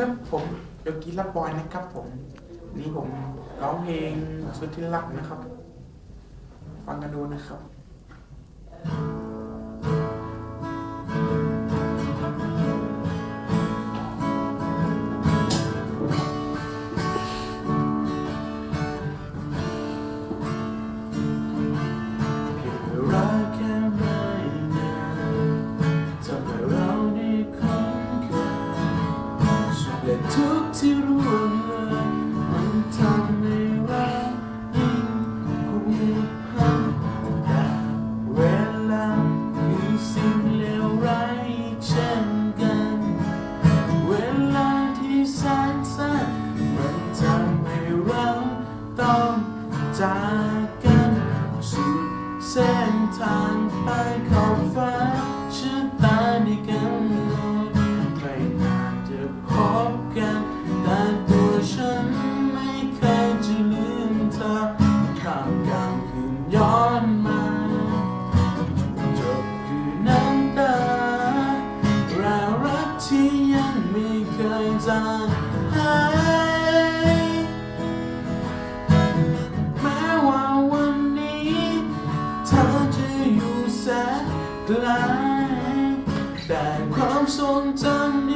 ครับผมโยกีรับบอยนะครับผมนี่ผมร้องเพลงสุดที่รักนะครับ ฟังกันดูนะครับ ที่ร่วงเลยมันทำให้เรายิ่งผูกพันแต่เวลาคือสิ่งเลวร้ายเช่นกัน เวลาที่แสนสั้นมันทำให้เราต้องจากกันสุดเส้นทางไปขอบ จาหายแม้ว่าวันนี้เธอจะอยู่แสนไกลแต่ความทรงจำ